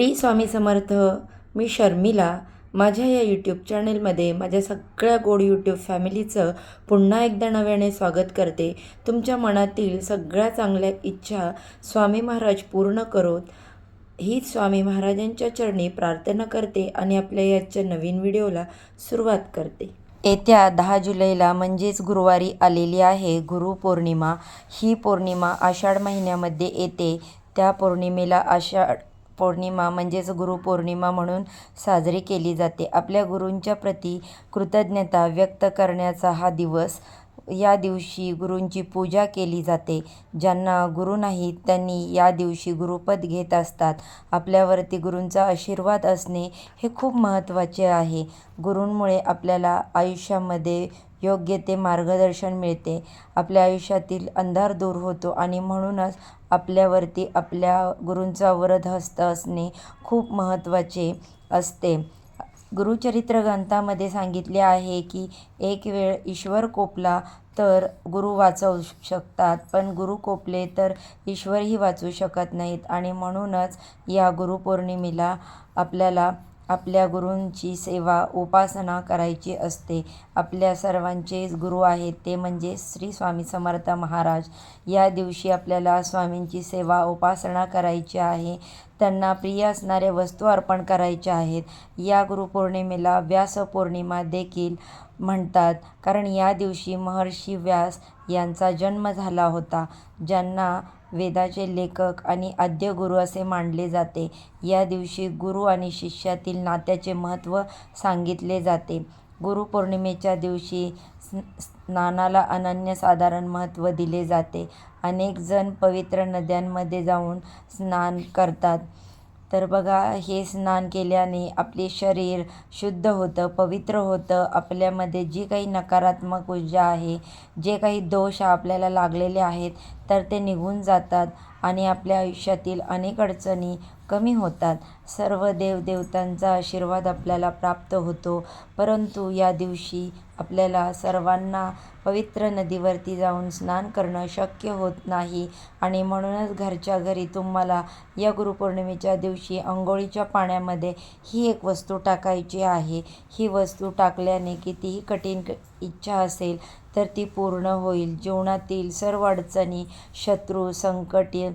T Swami Samarth मी शर्मिला. माझ्या या YouTube चॅनेलमध्ये माझ्या सगळ्या गोड यूट्यूब फॅमिलीचं पुन्हा एकदा नव्याने स्वागत करते. तुमच्या मनातील सगळ्या चांगल्या इच्छा स्वामी महाराज पूर्ण करोत. हीच स्वामी महाराजांच्या चरणी प्रार्थना करते आणि आपल्या याच्या नवीन व्हिडिओला सुरुवात करते. येत्या दहा जुलैला म्हणजेच गुरुवारी आलेली आहे गुरुपौर्णिमा ही पौर्णिमा आषाढ महिन्यामध्ये येते. त्या पौर्णिमेला आषाढ पौर्णिमा म्हणजेच गुरुपौर्णिमा म्हणून साजरी केली जाते. आपल्या गुरूंच्या प्रती कृतज्ञता व्यक्त करण्याचा हा दिवस या दिवशी गुरूंची पूजा केली जाते. ज्यांना गुरु नाहीत त्यांनी या दिवशी गुरुपद घेत असतात. आपल्यावरती गुरूंचा आशीर्वाद असणे हे खूप महत्त्वाचे आहे. गुरूंमुळे आपल्याला आयुष्यामध्ये योग्य ते मार्गदर्शन मिळते. आपल्या आयुष्यातील अंधार दूर होतो आणि म्हणूनच आपल्यावरती आपल्या गुरूंचा वरदहस्त असणे खूप महत्त्वाचे असते. गुरुचरित्र ग्रंथामध्ये सांगितले आहे की एक वेळ ईश्वर कोपला तर गुरु वाचवू शकतात पण गुरु कोपले तर ईश्वरही वाचू शकत नाहीत आणि म्हणूनच या गुरुपौर्णिमेला आपल्याला आपल्या गुरूंची सेवा उपासना करायची असते. आपल्या सर्वांचे गुरु आहेत ते म्हणजे श्री स्वामी समर्थ महाराज. या दिवशी आपल्याला स्वामींची सेवा उपासना करायची आहे. त्यांना प्रिय असणाऱ्या वस्तू अर्पण करायच्या आहेत. या गुरुपौर्णिमेला व्यासपौर्णिमा देखील म्हणतात. कारण या दिवशी महर्षी व्यास यांचा जन्म झाला होता ज्यांना वेदाचे लेखक आणि आद्य गुरु असे मानले जाते. या दिवशी गुरु आणि शिष्यातील नात्याचे महत्त्व सांगितले जाते. गुरुपौर्णिमेच्या दिवशी स्नानाला अनन्यसाधारण महत्त्व दिले जाते. अनेक जण पवित्र नद्यांमध्ये जाऊन स्नान करतात. तर बघा हे स्नान केल्याने आपले शरीर शुद्ध होतं पवित्र होतं. आपल्यामध्ये जी काही नकारात्मक ऊर्जा आहे जे काही दोष आपल्याला लागलेले आहेत तर ते निघून जातात आणि आपल्या आयुष्यातील अनेक अडचणी कमी होतात. सर्व देवदेवतांचा आशीर्वाद आपल्याला प्राप्त होतो. परंतु या दिवशी आपल्याला सर्वांना पवित्र नदीवरती जाऊन स्नान करणं शक्य होत नाही आणि म्हणूनच घरच्या घरी तुम्हाला या गुरुपौर्णिमेच्या दिवशी अंघोळीच्या पाण्यामध्ये ही एक वस्तू टाकायची आहे. ही वस्तू टाकल्याने कितीही कठीण इच्छा असेल तर ती पूर्ण होईल. जीवनातील सर्व अडचणी शत्रू संकटी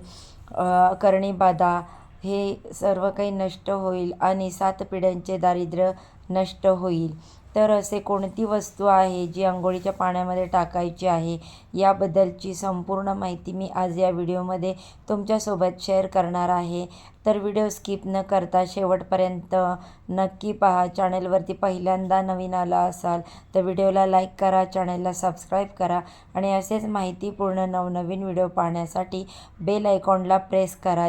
करणीबाधा हे सर्व काही नष्ट होईल आणि सात पिढ्यांचे दारिद्र्य नष्ट होईल. तर असे कोणती वस्तू आहे जी आंघोळीच्या पाण्यामध्ये टाकायची आहे? याबद्दलची संपूर्ण माहिती मी आज या व्हिडिओमध्ये तुमच्यासोबत शेअर करणार आहे. तर व्हिडिओ स्किप न करता शेवटपर्यंत नक्की पहा. चॅनेलवरती पहिल्यांदा नवीन आला असाल तर व्हिडिओला लाईक करा चॅनलला सबस्क्राईब करा आणि असेच माहितीपूर्ण नवनवीन व्हिडिओ पाहण्यासाठी बेल आयकॉनला प्रेस करा.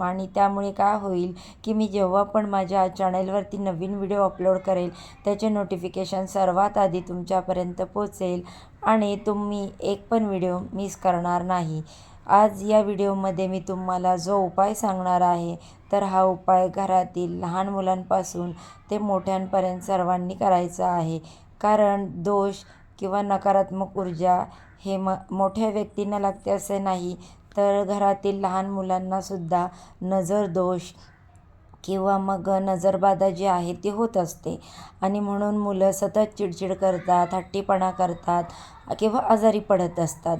आणि त्यामुळे काय होईल की मी जेव्हा पण माझ्या चॅनेलवरती नवीन व्हिडिओ अपलोड करेल त्याचे नोटिफिकेशन सर्वात आधी तुमच्यापर्यंत पोचेल आणि तुम्ही एक पण व्हिडिओ मिस करणार नाही. आज या व्हिडिओमध्ये मी तुम्हाला जो उपाय सांगणार आहे तर हा उपाय घरातील लहान मुलांपासून ते मोठ्यांपर्यंत सर्वांनी करायचा आहे. कारण दोष किंवा नकारात्मक ऊर्जा हे म मोठ्या व्यक्तींना लागते असे नाही तर घरातील लहान मुलांनासुद्धा नजर दोष किंवा मग नजरबाधा जी आहे ती होत असते. आणि म्हणून मुलं सतत चिडचिड करतात हट्टीपणा करतात किंवा आजारी पडत असतात.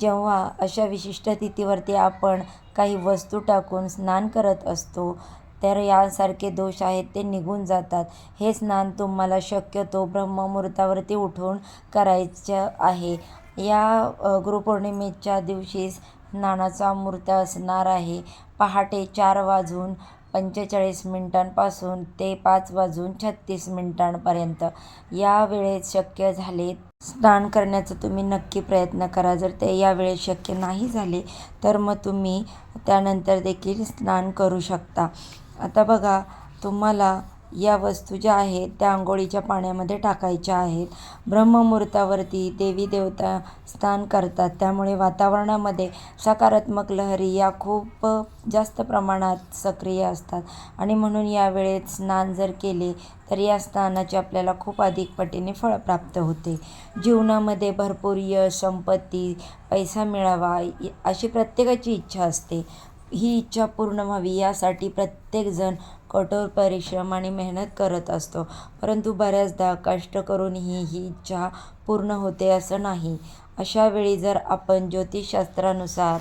जेव्हा अशा विशिष्ट तिथीवरती आपण काही वस्तू टाकून स्नान करत असतो तर यासारखे दोष आहेत ते निघून जातात. हे स्नान तुम्हाला शक्यतो ब्रह्ममुहूर्तावरती उठून करायचं आहे. या गुरुपौर्णिमेच्या दिवशी स्नानाचा मुहूर्त असणार आहे. पहाटे चार वाजून पंचेचाळीस मिनिटांपासून ते पाच वाजून छत्तीस मिनिटांपर्यंत. या वेळेत शक्य झाले स्नान करण्याचा तुम्ही नक्की प्रयत्न करा. जर ते यावेळेस शक्य नाही झाले तर मग तुम्ही त्यानंतर देखील स्नान करू शकता. आता बघा तुम्हाला या वस्तू ज्या आहेत त्या आंघोळीच्या पाण्यामध्ये टाकायच्या आहेत. ब्रह्ममुहूर्तावरती देवी देवता स्नान करतात. त्यामुळे वातावरणामध्ये सकारात्मक लहरी या खूप जास्त प्रमाणात सक्रिय असतात. आणि म्हणून या वेळेत स्नान जर केले तर या स्नानाचे आपल्याला खूप अधिक पटीने फळ प्राप्त होते. जीवनामध्ये भरपूर यश संपत्ती पैसा मिळावा अशी प्रत्येकाची इच्छा असते. ही इच्छा पूर्ण व्हावी यासाठी प्रत्येकजण कठोर परिश्रम आणि मेहनत करत असतो. परंतु बऱ्याचदा कष्ट करूनही ही इच्छा पूर्ण होते असं नाही. अशा वेळी जर आपण ज्योतिषशास्त्रानुसार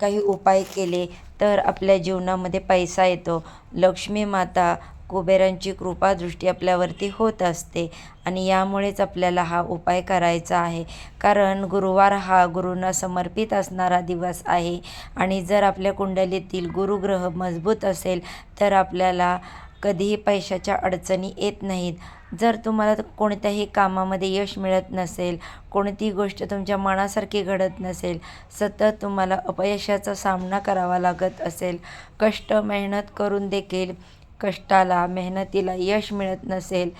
काही उपाय केले तर आपल्या जीवनामध्ये पैसा येतो. लक्ष्मी माता कुबेरांची कृपादृष्टी आपल्यावरती होत असते आणि यामुळेच आपल्याला हा उपाय करायचा आहे. कारण गुरुवार हा गुरूंना समर्पित असणारा दिवस आहे आणि जर आपल्या कुंडलीतील गुरुग्रह मजबूत असेल तर आपल्याला कधीही पैशाच्या अडचणी येत नाहीत. जर तुम्हाला कोणत्याही कामामध्ये यश मिळत नसेल कोणतीही गोष्ट तुमच्या मनासारखी घडत नसेल सतत तुम्हाला अपयशाचा सामना करावा लागत असेल. कष्ट मेहनत करून देखील कष्टाला मेहनतीला यश मिळत नसेल.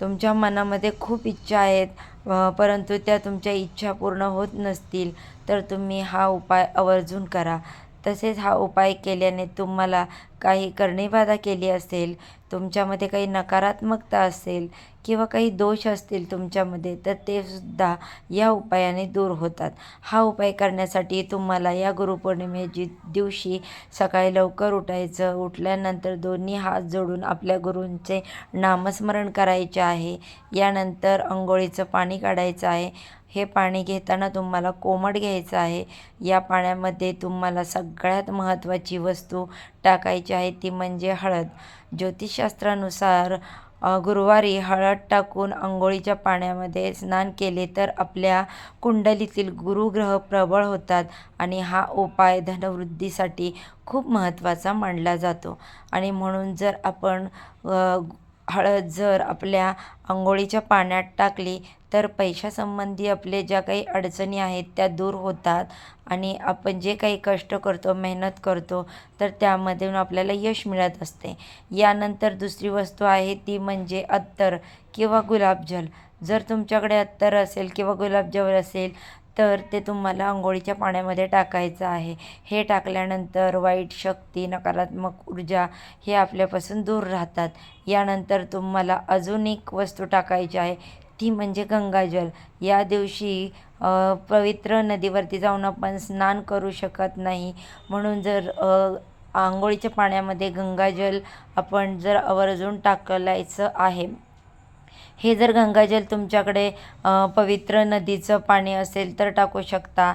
तुमच्या मनामध्ये खूप इच्छा आहेत परंतु त्या तुमच्या इच्छा पूर्ण होत नसतील तर तुम्ही हा उपाय आवर्जून करा. तसेच हा उपाय केल्याने तुम्हाला काही करणेबाधा केली असेल तुमच्यामध्ये काही नकारात्मकता असेल किंवा काही दोष असतील तुमच्यामध्ये तर ते सुद्धा या उपायाने दूर होतात. हा उपाय करण्यासाठी तुम्हाला या गुरुपौर्णिमेची दिवशी सकाळी लवकर उठायचं उठल्यानंतर दोन्ही हात जोडून आपल्या गुरूंचे नामस्मरण करायचे आहे. यानंतर अंघोळीचं पाणी काढायचं आहे. हे पाणी घेताना तुम्हाला कोमट घ्यायचं आहे. या पाण्यामध्ये तुम्हाला सगळ्यात महत्त्वाची वस्तू टाकायची आहे ती म्हणजे हळद. ज्योतिषशास्त्रानुसार गुरुवारी हळद टाकून अंघोळीच्या पाण्यामध्ये स्नान केले तर आपल्या कुंडलीतील गुरुग्रह प्रबळ होतात आणि हा उपाय धनवृद्धीसाठी खूप महत्त्वाचा मानला जातो. आणि म्हणून जर आपण हळद जर आपल्या आंघोळीच्या पाण्यात टाकली तर पैशासंबंधी आपले ज्या काही अडचणी आहेत त्या दूर होतात आणि आपण जे काही कष्ट करतो मेहनत करतो तर त्यामधून आपल्याला यश मिळत असते. यानंतर दुसरी वस्तू आहे ती म्हणजे अत्तर किंवा गुलाबजल. जर तुमच्याकडे अत्तर असेल किंवा गुलाबजल असेल तर ते तुम्हाला अंघोळीच्या पाण्यामध्ये टाकायचं आहे. हे टाकल्यानंतर वाईट शक्ती नकारात्मक ऊर्जा हे आपल्यापासून दूर राहतात. यानंतर तुम्हाला अजून एक वस्तू टाकायची आहे ती म्हणजे गंगाजल. या दिवशी पवित्र नदीवरती जाऊन आपण स्नान करू शकत नाही. म्हणून जर आंघोळीच्या पाण्यामध्ये गंगाजल आपण जर आवर्जून टाकलायचं आहे. हे जर गंगाजल तुमच्याकडे पवित्र नदीचं पाणी असेल तर टाकू शकता.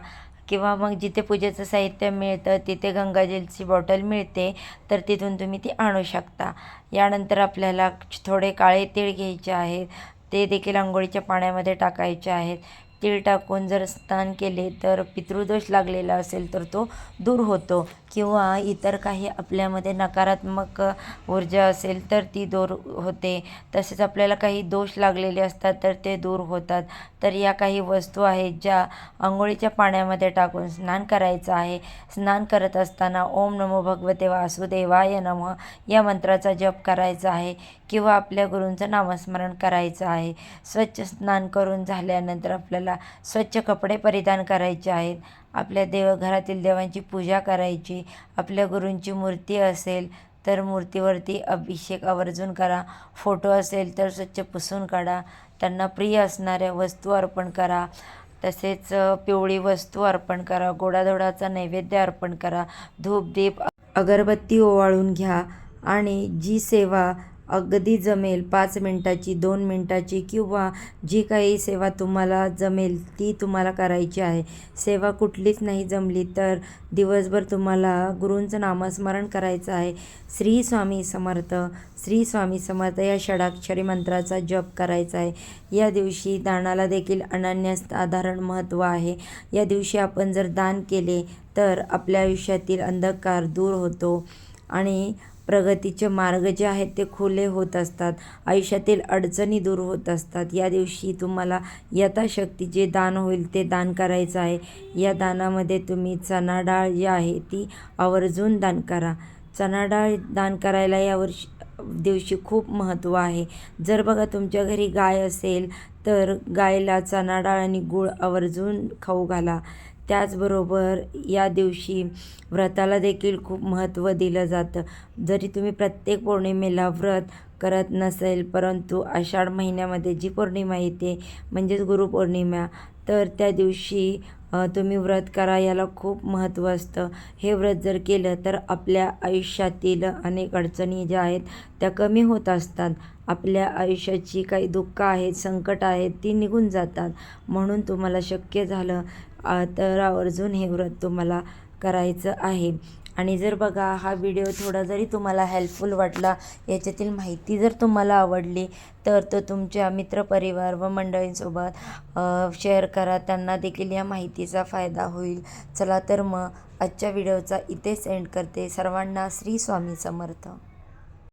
किंवा मग जिथे पूजेचं साहित्य मिळतं तिथे गंगाजलची बॉटल मिळते तर तिथून तुम्ही ती आणू शकता. यानंतर आपल्याला थोडे काळे तीळ घ्यायचे आहेत. ते देखील आंघोळीच्या पाण्यामध्ये टाकायचे आहेत. तीळ टाकून जर स्नान केले तर पितृदोष लागलेला असेल तर तो दूर होतो. किंवा इतर काही आपल्यामध्ये नकारात्मक ऊर्जा असेल तर ती दूर होते. तसेच आपल्याला काही दोष लागलेले असतात तर ते दूर होतात. तर या काही वस्तू आहेत ज्या आंघोळीच्या पाण्यामध्ये टाकून स्नान करायचं आहे. स्नान करत असताना ओम नमो भगवते वासुदेवाय नमः या मंत्राचा जप करायचा आहे. किंवा आपल्या गुरूंचं नामस्मरण करायचं आहे. स्वच्छ स्नान करून झाल्यानंतर आपल्याला स्वच्छ कपडे परिधान करायचे आहेत. आपल्या देवघरातील देवांची पूजा करायची. आपल्या गुरूंची मूर्ती असेल तर मूर्तीवरती अभिषेक आवर्जून करा. फोटो असेल तर स्वच्छ पुसून काढा. त्यांना प्रिय असणाऱ्या वस्तू अर्पण करा. तसेच पिवळी वस्तू अर्पण करा. गोडाधोडाचा नैवेद्य अर्पण करा. धूप दीप अगरबत्ती ओवाळून घ्या. आणि जी सेवा अगदी जमेल. पाच मिनटाची दोन मिनटाची किंवा जी काही सेवा तुम्हाला जमेल ती तुम्हाला करायची आहे. सेवा कुठलीच नाही जमली तर दिवसभर तुम्हाला गुरूंचं नामस्मरण करायचं आहे. श्री स्वामी समर्थ श्री स्वामी समर्थ या षडाक्षरी मंत्राचा जप करायचा आहे. या दिवशी दानाला देखील अनन्यसाधारण महत्त्व आहे. या दिवशी आपण जर दान केले तर आपल्या आयुष्यातील अंधकार दूर होतो आणि प्रगतीचे मार्ग जे आहेत ते खुले होत असतात. आयुष्यातील अडचणी दूर होत असतात. या दिवशी तुम्हाला यथाशक्ती जे दान होईल ते दान करायचं आहे. या दानामध्ये तुम्ही चणा डाळ जी आहे ती आवर्जून दान करा. चणा डाळ दान करायला यावर्षी दिवशी खूप महत्त्व आहे. जर बघा तुमच्या घरी गाय असेल तर गायला चणा डाळ आणि गूळ आवर्जून खाऊ घाला. त्याचबरोबर या दिवशी व्रताला देखील खूप महत्त्व दिलं जातं. जरी तुम्ही प्रत्येक पौर्णिमेला व्रत करत नसेल परंतु आषाढ महिन्यामध्ये जी पौर्णिमा येते म्हणजेच गुरुपौर्णिमा तर त्या दिवशी तुम्ही व्रत करा याला खूप महत्त्व असतं. हे व्रत जर केलं तर आपल्या आयुष्यातील अनेक अडचणी ज्या आहेत त्या कमी होत असतात. आपल्या आयुष्याची काही दुःख आहेत संकट आहेत ती निघून जातात. म्हणून तुम्हाला शक्य झालं तर आवर्जून हे व्रत तुम्हाला करायचं आहे. आणि जर बघा हा व्हिडिओ थोडा जरी तुम्हाला हेल्पफुल वाटला याच्यातील माहिती जर तुम्हाला आवडली तर तो तुमच्या मित्रपरिवार व मंडळींसोबत शेअर करा. त्यांना देखील या माहितीचा फायदा होईल. चला तर मग आजच्या व्हिडिओचा इथेच एंड करते. सर्वांना श्री स्वामी समर्थ.